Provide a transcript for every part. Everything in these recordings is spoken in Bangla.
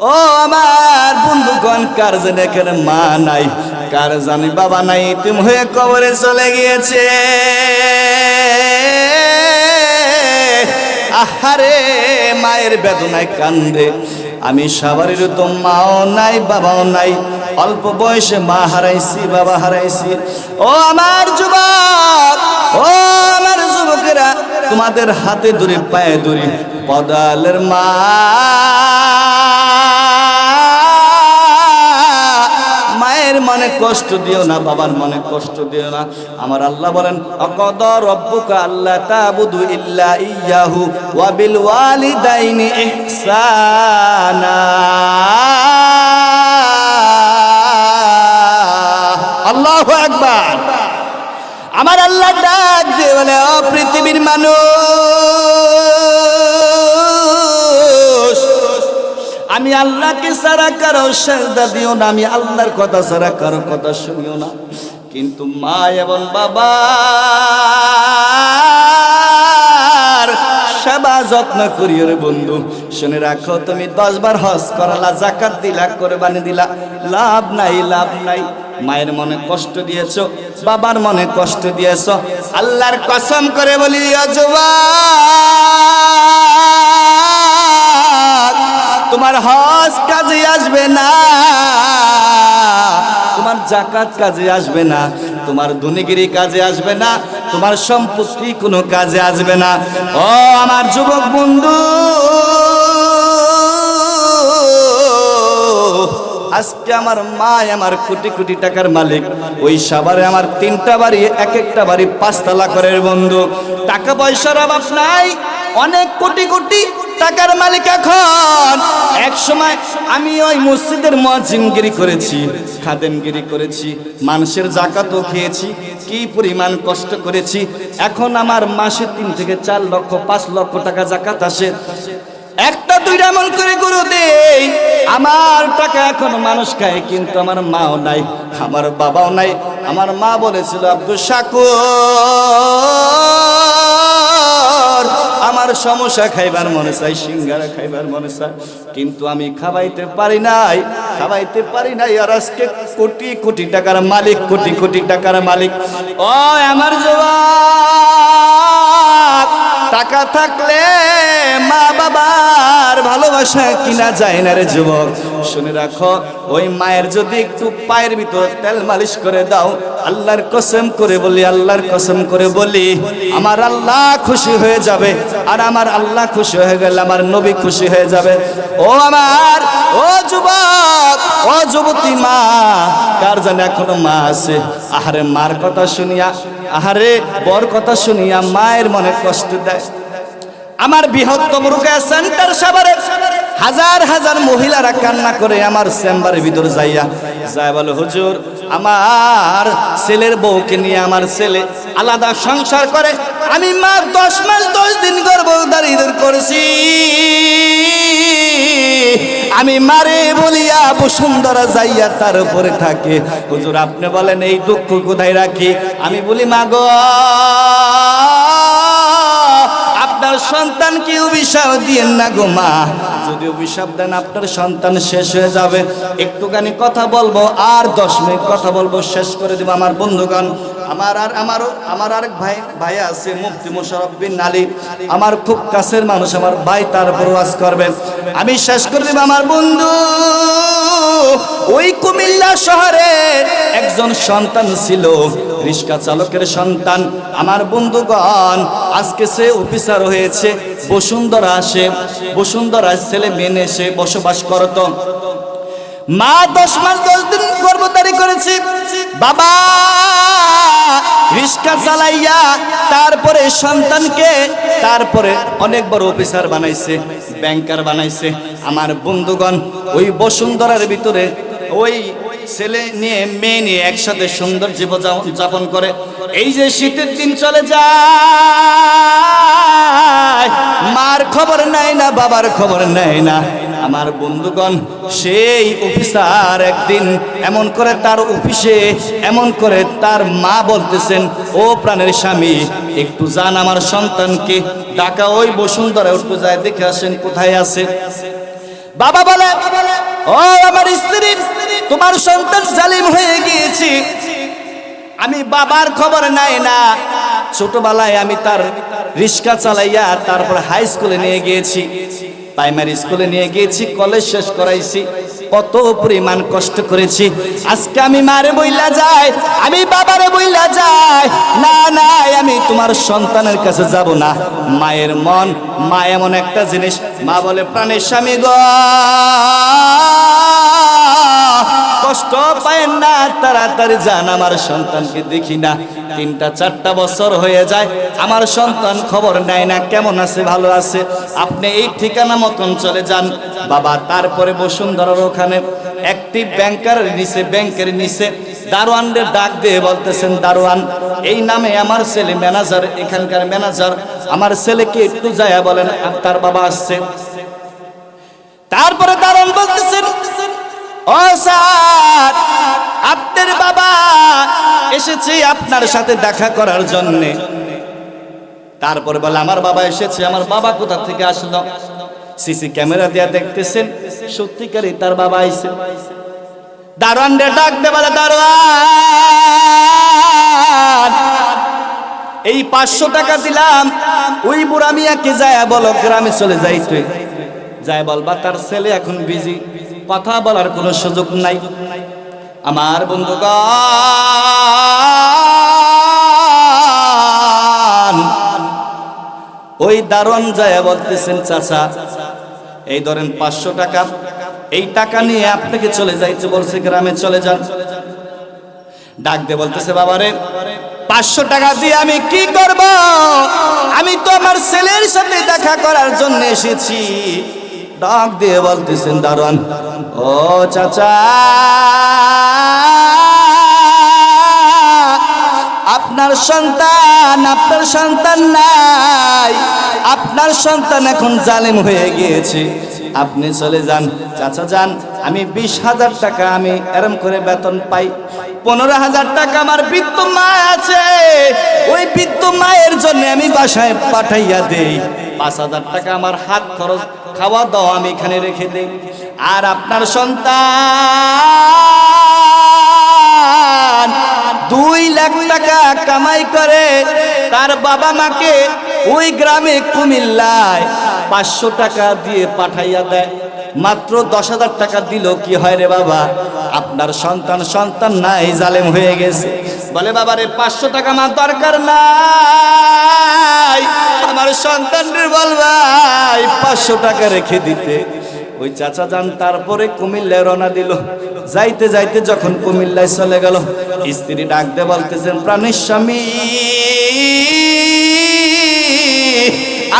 ও আমার বন্ধুগণ, কার জানে এখানে মা নাই, কার জানি বাবা নাই, তুমি হয়ে কবরে চলে গিয়েছে। আহারে, মায়ের বেদনায় কান্দে। আমি সবারই তো মাও নাই, বাবাও নাই, অল্প বয়সে মা হারাইছি, বাবা হারাইছি। ও আমার যুবক, ও আমার যুবকেরা, তোমাদের হাতে দূরে পায়ে দূরে পদালের মা। মায়ের মনে কষ্ট দিও না, বাবার মনে কষ্ট দিও না। আমার আল্লাহ বলেন, অকদ রব্বুকা আল্লাহ তাবুদু ইল্লা ইয়াহু ওয়া বিল ওয়ালিদাইনি ইহসানা। আল্লাহু আকবার। আমার আল্লাহ ডাক দিয়ে বলে ও পৃথিবীর মানুষ আমি আল্লাহকে সারা কারও সেজদা দিও না, আমি আল্লাহর কথা সারা কারও কথা শুনিও না। কিন্তু মা এবং বাবা সেবা যত্ন করিও রে বন্ধু। শুনে রাখো, তুমি দশ বার হজ করালা, জাকাত দিলা, কোরবানি দিলা। লাভ নাই লাভ নাই। মায়ের মনে কষ্ট দিয়েছ, বাবার মনে কষ্ট দিয়েছ। আল্লাহর কসম করে বলি অজবা তোমার হজ কাজে আসবে না। তোমার জাকাত কাজে আসবে না। তোমার ধনীগিরি কাজে আসবে না। তোমার সম্পত্তি কোনো কাজে আসবে না। ও আমার যুবক বন্ধু, আজকে আমার মা আমার কোটি কোটি টাকার মালিক। ওই সাবারে আমার তিনটা বাড়ি, এক একটা বাড়ি পাঁচতলা করে বন্ধু। টাকা পয়সার অভাব নাই, অনেক কোটি কোটি টাকার মালিক এখন। এক সময় আমি ওই মসজিদের মজিমগিরি করেছি, খাদেমগিরি করেছি, মানুষের জাকাতও খেয়েছি, কি পরিমাণ কষ্ট করেছি। এখন আমার মাসে তিন থেকে চার লক্ষ, পাঁচ লক্ষ টাকা জাকাত আসে। একটা দুইটা মন করে গরু দেই। আমার টাকা এখন মানুষ খায়, কিন্তু আমার মাও নাই, আমার বাবাও নাই। আমার মা বলেছিল, আব্দুল শাকুর আমার সমস্যা খাইবার মনে চাই, সিঙ্গারা খাইবার মনে চাই। কিন্তু আমি খাবাইতে পারি নাই খাবাইতে পারি নাই, আর আজকে কোটি কোটি টাকার মালিক, কোটি কোটি টাকার মালিক। ও আমার জবাব। টাকা থাকলে মা বাবার ভালোবাসা কিনা যায় না রে যুবক। শুনে রাখো, ওই মায়ের যদি একটু পায়ের ভিতর তেল মালিশ করে দাও, আল্লাহর কসম করে বলি, আল্লাহর কসম করে বলি, আমার আল্লাহ খুশি হয়ে যাবে, আর আমার আল্লাহ খুশি হয়ে গেলে আমার নবী খুশি হয়ে যাবে। ও আমার, ও যুবক যুবতী মা, কার জানে এখনও মা আছে? আহারে, মার কথা শুনিয়া, আহারে, বর কথা শুনিয়া মায়ের মনে কষ্ট দেয়। আমার বৃহত্তম রুকা সেন্টার সাভারে হাজার হাজার মহিলারা কান্না করে আমার চেম্বারের ভিতর যাইয়া। যায় বলে, হুজুর, আমার ছেলের বউকে নিয়ে আমার ছেলে আলাদা সংসার করে। আমি মা দশ মাস দশ দিন গর্ভধারী করেছি। আমি মারে বলিয়া বসুন্ধরা যাইয়া তার উপরে থাকে। হুজুর, আপনি বলেন, এই দুঃখ কোথায় রাখি? আমি বলি মাগ আপনার সন্তানকে অভিশাপ দিয়েন না গো মা। যদি অভিশাপ দেন, আপনার সন্তান শেষ হয়ে যাবে। একটুখানি কথা বলব, আর দশ মিনিট কথা বলব, শেষ করে দেবো আমার বন্ধুগণ। আমার আর আমারও আমার আরেক ভাই ভাই আছে, মুফতি মোশারফ বিন আলী। আমার খুব কাছের মানুষ, আমার ভাই তার ওয়াজ করবেন আমি শেষ করে দেবো আমার বন্ধু। ওই কুমিল্লা শহরে একজন সন্তান ছিল, রিক্সা চালকের সন্তান। আমার বন্ধুগণ, আজকে সে অফিসার হয়েছে, বসুন্ধরা আসে বসুন্ধরা ছেলে মেনে সে বসবাস করত। মা দশ মাস, দশ দিন গর্ভধারী করেছে। বাবা রিক্সা চালাইয়া তারপরে সন্তানকে তারপরে অনেক বড় অফিসার বানাইছে ব্যাংকার বানাইছে। আমার বন্ধুগণ, ওই বসুন্ধরার ভিতরে ওই ছেলে নিয়ে, মেয়ে নিয়ে একসাথে সুন্দর জীবন যাপন করে। এই যে শীতের দিন চলে যায়, মার খবর নেয় না, বাবার খবর নেয় না। আমার বন্ধুগণ, সেই অফিসার একদিন এমন করে তার অফিসে, এমন করে তার মা বলতেছেন, ও প্রাণের স্বামী, একটু যান আমার সন্তানকে, ডাকা ওই বসুন্ধরা একটু যায়, দেখে আসেন কোথায় আছে। বাবা বলে ও আমার স্ত্রী, তোমার সন্তান জালিম হয়ে গিয়েছি আমি বাবার খবর নাই না। ছোটবেলায় আমি তার রিক্সা চালাইয়া তারপর হাই স্কুলে নিয়ে গিয়েছি। প্রাইমারি স্কুলে নিয়ে গিয়েছি কলেজ শেষ করাইছি। কত পরিমাণ কষ্ট করেছি। আজকে আমি মারে বইলা যাই, আমি বাবারে বইলা যাই। না না আমি তোমার সন্তানের কাছে যাব না। মায়ের মন, মা এমন একটা জিনিস। মা বলে, প্রাণের স্বামী গো। কষ্ট পায়েন না তাড়াতাড়ি যান। আমার সন্তানকে দেখি না। তিনটা, চারটা বছর হয়ে যায়। আমার সন্তান খবর নেয় না, কেমন আছে, ভালো আছে? আপনি এই ঠিকানা মতন চলে যান। বাবা, তারপরে বসুন্ধরার ওখানে একটি ব্যাংকার নিচে ব্যাংকের নিচে দারোয়ানদের ডাক দিয়ে বলতেছেন, দারোয়ান, এই নামে আমার ছেলে ম্যানেজার এখানকার ম্যানেজার আমার ছেলেকে একটু যায় বলেন তার বাবা আসছে। তারপরে দারোয়ান বলতেছেন আপনার বাবা এসেছে আপনার সাথে দেখা করার জন্য। তারপরে বলে, আমার বাবা এসেছে, আমার বাবা কোথা থেকে আসলো? সিসি ক্যামেরা দিয়ে দেখতেছেন, সত্যিকারই তার বাবা আইছে। দারোয়ান ডাক দে বলে, দারোয়ান, এই পাঁচশো টাকা দিলাম, ওই বুড়া মিয়াকে যায় বলো, গ্রামে চলে যাই তুই। যায় বলবা, তার ছেলে এখন বিজি কথা বলার কোনো সুযোগ নাই। আমার বন্ধুগণ, ওই দারোয়ান যায় বলতেছেন, চাচা, এই ধরেন পাঁচশো টাকা, এই টাকা নিয়ে আপনাকে চলে যাইতে বলছে, গ্রামে চলে যান। ডাক দিয়ে বলতেছে, বাবারে, পাঁচশো টাকা দিয়ে আমি কি করব? আমি তো আমার ছেলের সাথে দেখা করার জন্য এসেছি। ডাক দিয়ে বলতেছেন, দারোয়ান, ও চাচা, আপনার সন্তান আপনার সন্তান নাই। আপনার সন্তান এখন জালেম হয়ে গিয়েছে। আপনি চলে যান। চাচা যান, আমি বিশ হাজার টাকা আমি এরম করে বেতন পাই। পনেরো হাজার টাকা আমার বৃত্ত মা আছে। ওই বৃত্ত মায়ের জন্য আমি বাসায় পাঠাইয়া দেই। পাঁচ হাজার টাকা আমার হাত খরচ খাওয়া দাওয়া আমি এখানে রেখে দেই। আর আপনার সন্তান দুই লাখ টাকা কামাই করে, তার বাবা মাকে ওই গ্রামে কুমিল্লায় পাঁচশো টাকা দিয়ে পাঠাইয়া দেয়। মাত্র দশ হাজার টাকা দিল, কি হয় রে বাবা? আপনার সন্তান সন্তান নাই, জালেম হয়ে গেছে। বলে বাবা রে পাঁচশো টাকা আমার দরকার নাই। আমার সন্তানদের বল ভাই পাঁচশো টাকা রেখে দিতে। ওই চাচা যান, তারপরে কুমিল্লায় রওনা দিল। যাইতে যাইতে যখন কুমিল্লায় চলে গেল, স্ত্রী ডাকতে বলতেছেন, প্রাণের স্বামী,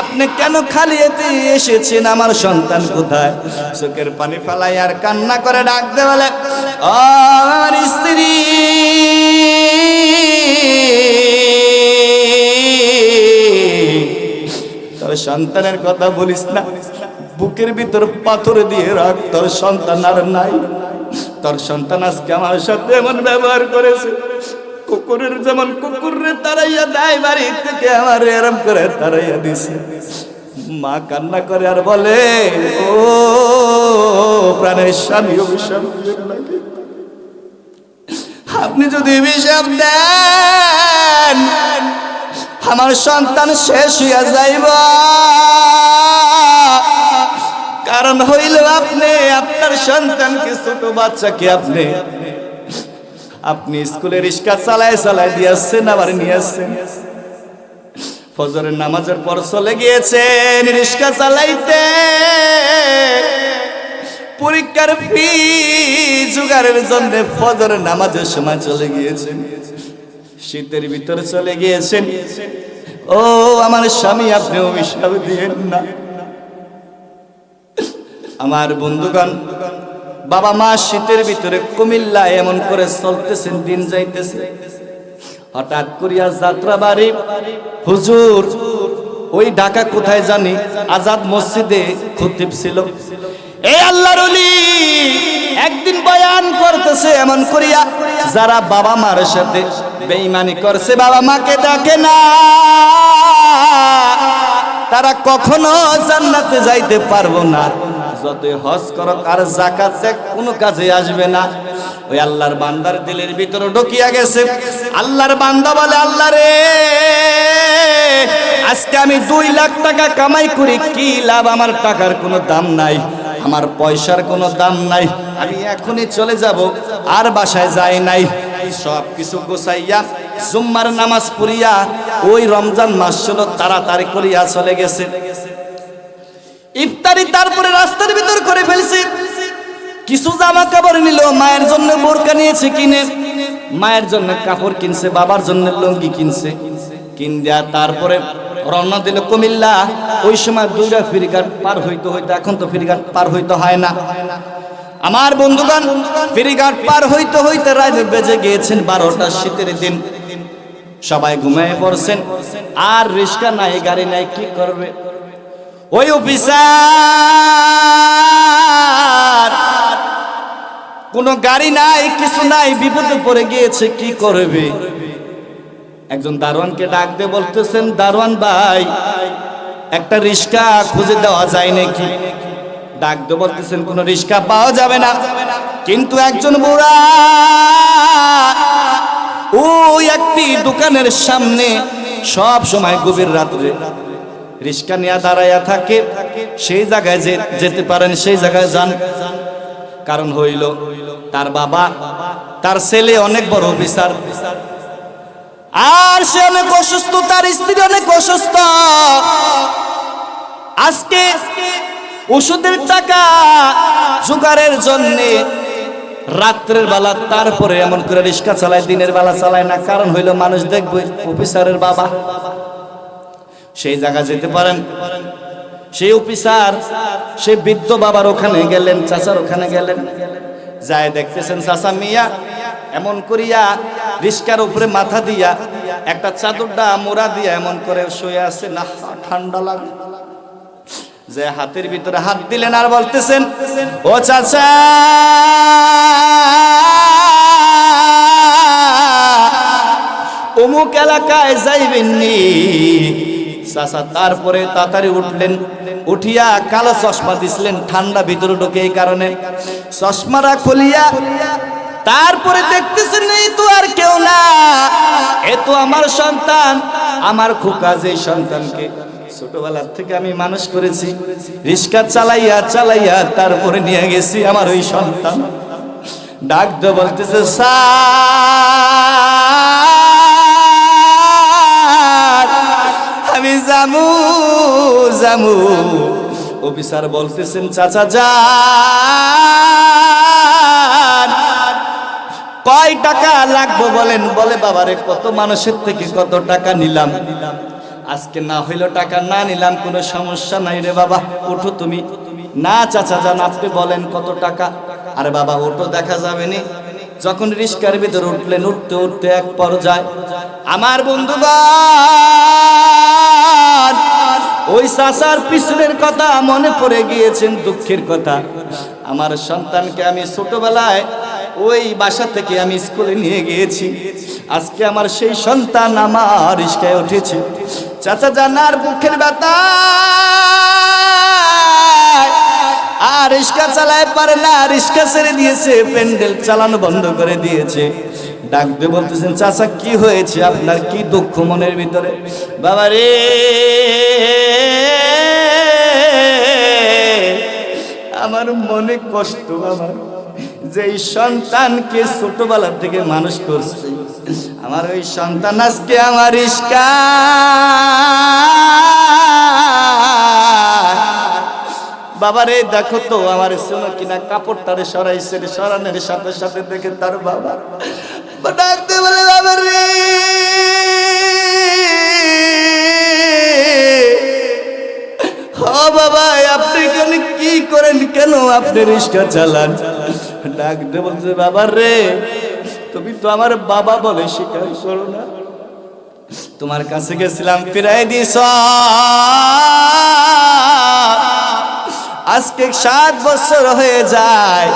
আপনি কেন খালি এতে এসেছেন? আমার সন্তান কোথায়? চোখের পানি ফেলাই আর কান্না করে ডাকতে বলে আমার স্ত্রী সন্তানের কথা বলিস না। বুকের ভিতর পাথর দিয়ে রাখ, তোর সন্তান আর নাই। তোর সন্তান আজকে আমার সাথে এমন ব্যবহার করেছে। কুকুরের যেমন কুকুরে তারাইয়া দেয় বাড়ি থেকে আমার এরম করে তারাইয়া দিছে। মা কান্না করে আর বলে, ও, প্রাণের স্বামী অভিশাপ আপনি যদি অভিশাপ দেন আমার সন্তান শেষ হইয়া যাইব। কারণ হইল আপনি, আপনার সন্তানকে ছোট বাচ্চাকে আপনি আপনি স্কুলে রিক্সা চালায় চালায় দিয়ে আসছেন আবার নিয়ে আসছেন। ফজরের নামাজের পর চলে গিয়েছেন রিক্সা চালাইতে। পরীক্ষার ফি জোগাড়ের জন্য ফজরের নামাজের সময় চলে গিয়েছেন। শীতের ভিতরে চলে গিয়েছেন। ও, আমার স্বামী, আপনি অভিশাপ দিয়েন না। আমার বন্ধুগণ, বাবা মা শীতের ভিতরে কুমিল্লা এমন করে চলতেছেন, দিন যাইতেছে। হঠাৎ করিয়া যাত্রা বাড়ি হুজুর, ওই ঢাকা কোথায় জানি, আজাদ মসজিদে খতিব ছিল। এই আল্লাহর একদিন বয়ান করতেছে, এমন করিয়া যারা বাবা মার সাথে বেঈমানি করছে, বাবা মাকে ডাকে না। তারা কখনো জান্নাতে যাইতে পারব না। যতই হজ করো আর জাকাত দেখ, কোনো কাজে আসবে না। ওই আল্লাহর বান্দার দিলের ভিতরে ঢুকিয়া গেছে। আল্লাহর বান্দা বলে, আল্লাহ রে, আজকে আমি দুই লাখ টাকা কামাই করি, কি লাভ? আমার টাকার কোনো দাম নাই। আমার পয়সার কোনো দাম নাই। আমি এখনই চলে যাব, আর বাসায় যাই নাই। সব কিছু গোছাইয়া জুম্মার নামাজ পড়িয়া ওই রমজান মাস ছিল তাড়াতাড়ি করিয়া চলে গেছে। ইফতারি তারপরে রাস্তার ভিতর করে ফেলছে। কিছু জামা কাপড় নিল, মায়ের জন্য বোরকা নিয়েছে কিনে। মায়ের জন্য কাপড় কিনছে, বাবার জন্য লুঙ্গি কিনছে। কিন দেয়া তারপরে রওনা দিল কুমিল্লা। ওই সময় দুইটা ফিরিঘাট পার হইতে হইতে, এখন তো ফিরিঘাট পার হইতে হয় না। আমার বন্ধুগণ ফেরিঘাট পার হইতে হইতে রাত বেজে গিয়েছেন বারোটা শীতের দিন। সবাই ঘুমিয়ে পড়ছেন, আর রিস্কা নাই, গাড়ি নাই, কি করবে? ওই অফিসার, কোনো গাড়ি নাই, কিছু নাই, বিপদে পড়ে গিয়েছে, কি করবে? একজন দারোয়ানকে ডাক দিয়ে বলতেছেন, দারোয়ান ভাই, একটা রিস্কা খুঁজে দেওয়া যায় নাকি? ডাক দিয়ে বলতেছেন, কোনো রিস্কা পাওয়া যাবে না। কিন্তু একজন বুড়া ওই একটি দোকানের সামনে সব সময় গভীর রাত্রে রিস্কা নিয়ে দাঁড়াইয়া থাকে। সেই জায়গায় যে, যেতে পারেন, সেই জায়গায় যান। কারণ হইল, তার বাবা, তার ছেলে অনেক বড় অফিসার। আর সে অনেক অসুস্থ, তার স্ত্রী অনেক অসুস্থ। আজকে ওষুধের টাকা জোগাড়ের জন্য রাত্রের বেলা, তারপরে এমন করে রিক্সা চালায়, দিনের বেলা চালায় না। কারণ হইল মানুষ দেখবে, অফিসারের বাবা। সেই জায়গা যেতে পারেন। সেই অফিসার, সে বৃদ্ধ বাবার ওখানে গেলেন, চাচার ওখানে গেলেন। যায় দেখতেছেন চাচা মিয়া। এমন করিয়া রিস্কার উপরে মাথা দিয়া, একটা চাদরটা মোড়া দিয়া এমন করে শুয়ে আছে। না, ঠান্ডা লাগে। যে হাতের ভিতরে হাত দিলেন আর বলতেছেন, ও চাচা, অমুক এলাকায় যাইবেননি? চাচা তারপরে তাড়াতাড়ি উঠলেন, উঠিয়া কালো চশমা দিছিলেন, ঠান্ডা ভিতরে ঢোকে এই কারণে। চশমারা খুলিয়া তারপরে দেখতেছেন, এই তো আর কেউ না। এ তো আমার সন্তান, আমার খোকা যে সন্তানকে ছোটবেলার থেকে আমি মানুষ করেছি, রিক্সা চালাইয়া চালাইয়া তারপরে নিয়ে গেছি আমার ওই সন্তান। ডাক দিয়ে বলতেছে, স্যার, আমি জামু জামু। অফিসার বলতেছেন, চাচা যান কয় টাকা লাগবে বলেন? বলে, বাবারে, কত মানুষের থেকে কত টাকা নিলাম। আজকে না হইল টাকা না নিলাম, কোনো সমস্যা নাই রে বাবা। ওঠো তুমি। না, চাচা যান, আপনি বলেন কত টাকা। আরে বাবা ওটো দেখা যাবে নি। যখন রিস্কার ভিতরে উঠলেন, উঠতে উঠতে এক পর্যায়ে আমার বন্ধুগণ, ওই চাচার পিছনের কথা মনে পড়ে গিয়েছেন দুঃখের কথা। আমার সন্তানকে আমি ছোটবেলায় ওই বাসা থেকে আমি স্কুলে নিয়ে গিয়েছি। আজকে আমার সেই সন্তান আমার রিস্কায় উঠেছে। চাচা জানার বুকের ব্যথা আর রিস্কা চালায় পারে না রিস্কা ছেড়ে দিয়েছে। প্যান্ডেল চালানো বন্ধ করে দিয়েছে। ডাক দিয়ে বলতেছেন, চাচা, কি হয়েছে? আপনার কি দুঃখ মনের ভিতরে? বাবা রে, আমার মনে কষ্ট আমার যে এই সন্তানকে ছোটবেলা থেকে মানুষ করছে, আমার ওই সন্তান আজকে আমার ইস্কা বাবারে, দেখো তো, আমার শোনো কিনা কাপড়টারে সরাইছে সরানোর সাথে সাথে দেখে তার বাবা। ডাকতে বলে বাবা রে ও বাবা, আপনি কেন কি করেন? কেন আপনি রিক্সা চালান? ডাকতে বলছে, বাবা রে, তুমি তো আমার বাবা বলে স্বীকার করো না। তোমার কাছে গেছিলাম, ফিরাই দিস আজকে সাত বছর হয়ে যায়,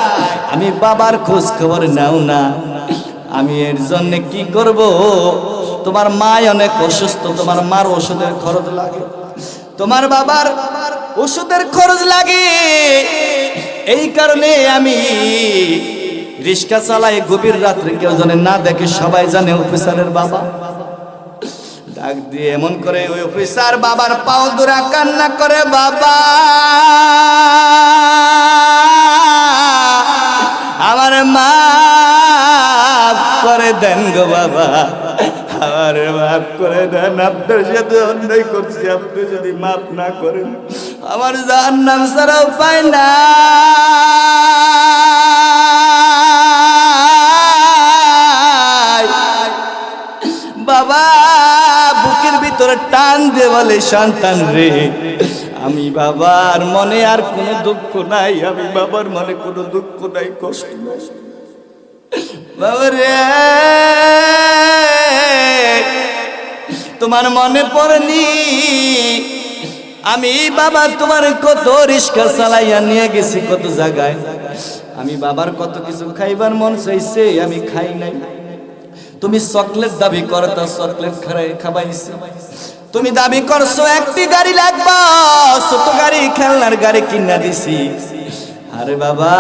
আমি বাবার খোঁজ খবর নাও না। আমি এর জন্য কি করব? তোমার মা অনেক অসুস্থ, তোমার মার ওষুধের খরচ লাগে। তোমার বাবার ওষুধের খরচ লাগে। এই কারণে আমি রিক্সা চালাই গভীর রাত্রে কেউ জানে না দেখে সবাই জানে অফিসারের বাবা। ডাক দিয়ে এমন করে ওই অফিসার বাবার পাও দুরা কান্না করে, বাবা, আমার মা করে দেন গো বাবা, আমার মাফ করে দেন। আপনার সাথে অন্যায় করছি, আপনি যদি মাফ না করেন আমার যার নাম ছাড়া উপায় নাই বাবা, বুকের ভিতরে টান দে বলে সন্তান রে। আমি বাবার মনে আর কোনো দুঃখ নাই, আমি বাবার মনে কোনো দুঃখ নাই, কষ্ট নাই। বাবা রে, তোমার মনে পড়েনি আমি বাবা তোমার কত রিস্কা চালাইয়া নিয়ে গেছি কত জায়গায়। আমি বাবার কত কিছু খাইবার মন চাইছে, আমি খাই নাই। তুমি চকলেট দাবি করতো, চকলেট খাই খাবাইছি। তুমি দাবি করছ, একটি গাড়ি লাগবে, ছোট গাড়ি, খেলনার গাড়ি কিনা দিছি। আরে বাবা,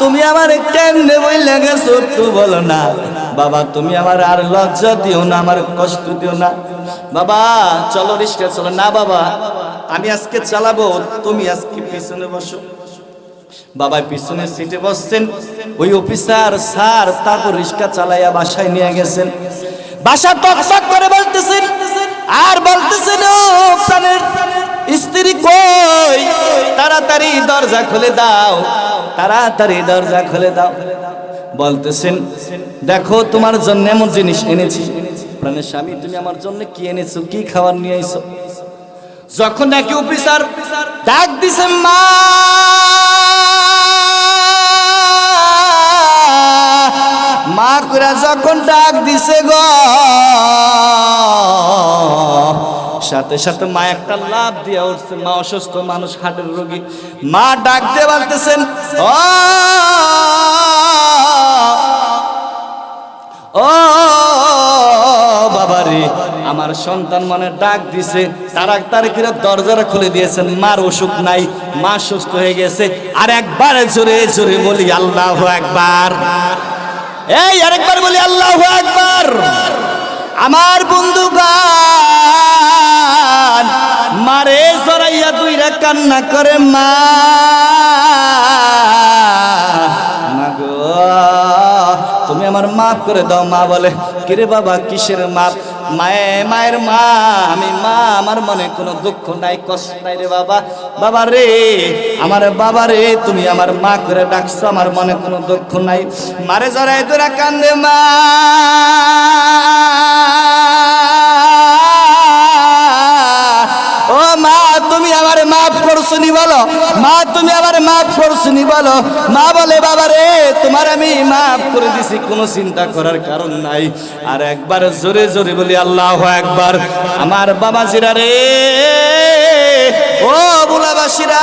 তুমি আমার কেমনে বইলে গেছো একটু বলো না। বাবা, তুমি আমার আর লজ্জা দিও না, আমার কষ্ট দিও না। বাবা, চলো রিস্কা চলো। না বাবা, আমি আজকে চালাবো, তুমি আজকে পিছনে বসো। বাবা, পিছনে সিটে বসছেন। ওই অফিসার, স্যার, তারপর রিক্সা চালাইয়া বাসায় নিয়ে গেছেন। বাসা টক টক করে বলতেছেন, আর বলতেছেন প্রাণের স্ত্রী কই? তাড়াতাড়ি দরজা খুলে দাও, তাড়াতাড়ি দরজা খুলে দাও। বলতেছেন, দেখো, তোমার জন্য এমন জিনিস এনেছি। প্রাণের স্বামী, তুমি আমার জন্য কি এনেছো? কি খাবার নিয়ে আইছো? যখন নাকি অফিসার ডাক দিছে, মা! মা করে যখন ডাক দিছে গো, সাথে সাথে মা একটা লাভ দিয়া উঠছে। মা অসুস্থ মানুষ, হার্টের রোগী। মা ডাক দিয়ে বলতেছেন, ও ও, বাবারে, আমার সন্তান মনে ডাক দিছে তারা তারিখের দরজাটা খুলে দিয়েছেন, মার অসুখ নাই, মা সুস্থ হয়ে গেছে, আর একবার জোরে জোরে বলি, আল্লাহ একবার এই, আরেকবার বলি, আল্লাহ একবার আমার বন্ধু গান মারে জড়াইয়া দুইরা কান্না করে, মা মা গো। তুমি আমার মাফ করে দাও, মা বলে, কিরে বাবা, কিসের মাপ? মায়ে, মায়ের মা, আমি মা, আমার মনে কোনো দুঃখ নাই, কষ্ট নাই রে বাবা। বাবা রে, আমার বাবা রে, তুমি আমার মা করে ডাকছো, আমার মনে কোনো দুঃখ নাই। মারে জড়াই তোরা কান্দে, মা। ও মা, তুমি আমার মাফ করছ নি বলো। তুমি আবার মাফ করছনি বলো। মা বলে, বাবা রে, তোমার আমি মাফ করে দিছি, কোনো চিন্তা করার কারণ নাই। আর একবার জোরে জোরে বলি, আল্লাহ একবার আমার বাবা জিরা রে, ও বুলাবাসীরা,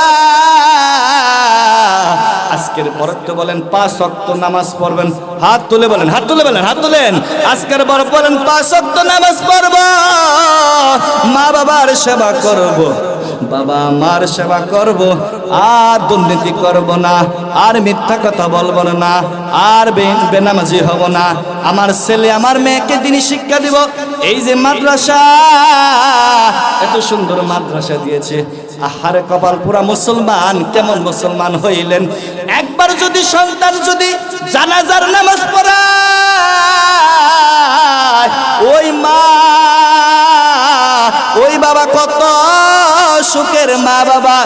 আজকের পরের তো বলেন পাঁচ অক্ত নামাজ পড়বেন। হাত তুলে বলেন, হাত তুলে বলেন, হাত তুলেন। আজকের পর বলেন পাঁচ অক্ত নামাজ পড়ব। মা বাবার সেবা করব। বাবা মার সেবা করব, আর দুর্নীতি করব না, আর মিথ্যা কথা বলব না, আর বেনামাজি হব না। আমার ছেলে আমার মেয়েকে তিনি শিক্ষা দিব। এই যে মাদ্রাসা, এত সুন্দর মাদ্রাসা দিয়েছে। আহারে কপাল পুরা মুসলমান, কেমন মুসলমান হইলেন। একবার যদি সন্তান যদি জানাজার নামাজ পড়ায়, ওই মা ওই বাবা কত সুখের মা বাবা।